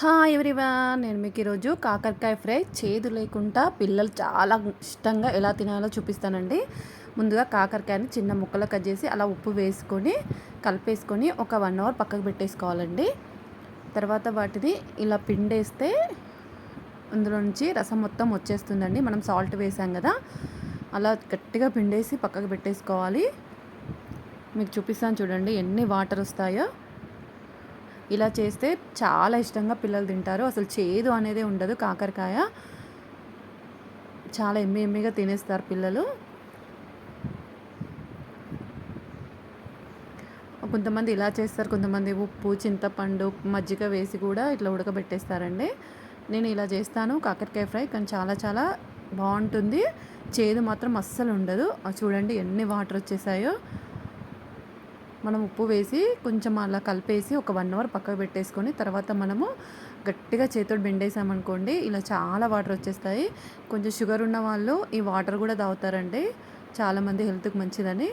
Hi everyone నేను మీకు ఈరోజు కాకరకాయ ఫ్రై చేదు లేకుండా పిల్లలు చాలా ఇష్టంగా ఎలా తినాలో చూపిస్తానండి. ముందుగా కాకరకాయని చిన్న ముక్కలు కట్ చేసి అలా ఉప్పు వేసుకొని కలిపేసుకొని ఒక వన్ అవర్ పక్కకు పెట్టేసుకోవాలండి. తర్వాత వాటిని ఇలా పిండేస్తే అందులో నుంచి రసం మొత్తం వచ్చేస్తుందండి. మనం సాల్ట్ వేసాం కదా అలా గట్టిగా పిండేసి పక్కకు పెట్టేసుకోవాలి. మీకు చూపిస్తాను చూడండి ఎన్ని వాటర్ వస్తాయో. ఇలా చేస్తే చాలా ఇష్టంగా పిల్లలు తింటారు. అసలు చేదు అనేది ఉండదు. కాకరకాయ చాలా ఎమ్మె ఎమ్మిగా తినేస్తారు పిల్లలు. కొంతమంది ఇలా చేస్తారు. కొంతమంది ఉప్పు చింతపండు మజ్జిగ వేసి కూడా ఇట్లా ఉడకబెట్టేస్తారండి. నేను ఇలా చేస్తాను. కాకరకాయ ఫ్రై కానీ చాలా చాలా బాగుంటుంది. చేదు మాత్రం అస్సలు ఉండదు. చూడండి ఎన్ని వాటర్ వచ్చేసాయో. మనం ఉప్పు వేసి కొంచెం అలా కలిపేసి ఒక వన్ అవర్ పక్కకు పెట్టేసుకొని తర్వాత మనము గట్టిగా చేతుడు బెండేసామనుకోండి ఇలా చాలా వాటర్ వచ్చేస్తాయి. కొంచెం షుగర్ ఉన్న వాళ్ళు ఈ వాటర్ కూడా తాగుతారండి. చాలామంది హెల్త్కి మంచిదని.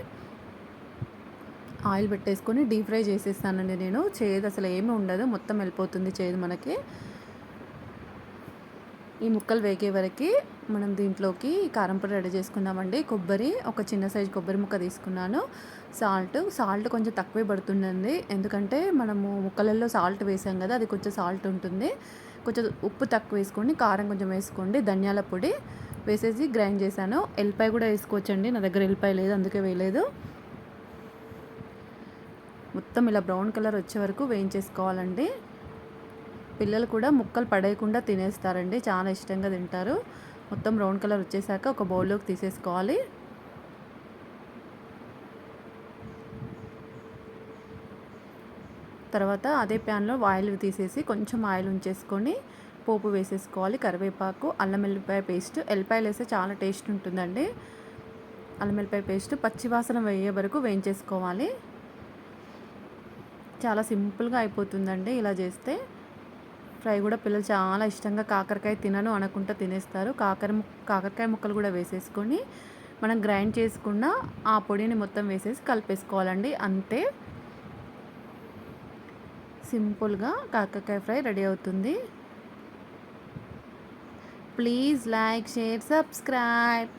ఆయిల్ పెట్టేసుకొని డీప్ ఫ్రై చేసేస్తానండి నేను. చేదు అసలు ఏమీ ఉండదు. మొత్తం వెళ్ళిపోతుంది చేదు మనకి. ఈ ముక్కలు వేగే వరకు మనం దీంట్లోకి కారం పొడి రెడీ చేసుకుందామండి కొబ్బరి ఒక చిన్న సైజు కొబ్బరి ముక్క తీసుకున్నాను. సాల్ట్ సాల్ట్ కొంచెం తక్కువే పడుతుందండి. ఎందుకంటే మనము ముక్కలలో సాల్ట్ వేసాం కదా అది కొంచెం సాల్ట్ ఉంటుంది. కొంచెం ఉప్పు తక్కువ వేసుకోండి కారం కొంచెం వేసుకోండి. ధనియాల పొడి వేసేసి గ్రైండ్ చేశాను. ఎల్లిపాయ కూడా వేసుకోవచ్చండి. నా దగ్గర ఎల్లిపాయ లేదు అందుకే వేయలేదు. మొత్తం ఇలా బ్రౌన్ కలర్ వచ్చే వరకు వేయించేసుకోవాలండి. పిల్లలు కూడా ముక్కలు పడేయకుండా తినేస్తారండి. చాలా ఇష్టంగా తింటారు. మొత్తం బ్రౌన్ కలర్ వచ్చేసాక ఒక బౌల్లోకి తీసేసుకోవాలి. తర్వాత అదే ప్యాన్లో ఆయిల్ తీసేసి కొంచెం ఆయిల్ ఉంచేసుకొని పోపు వేసేసుకోవాలి కరివేపాకు అల్లం వెల్లిపాయ పేస్ట్. ఎల్లిపాయలు వేస్తే చాలా టేస్ట్ ఉంటుందండి. అల్లం వెల్లిపాయ పేస్ట్ పచ్చివాసన వేయే వరకు వేయించేసుకోవాలి. చాలా సింపుల్గా అయిపోతుందండి ఇలా చేస్తే. ఫ్రై కూడా పిల్లలు చాలా ఇష్టంగా కాకరకాయ తినను అనుకుంటా తినేస్తారు. కాకర కాకరకాయ ముక్కలు కూడా వేసేసుకొని మనం గ్రైండ్ చేసుకున్న ఆ పొడిని మొత్తం వేసేసి కలిపేసుకోవాలండి. అంతే. సింపుల్గా కాకరకాయ ఫ్రై రెడీ అవుతుంది. Please like share subscribe.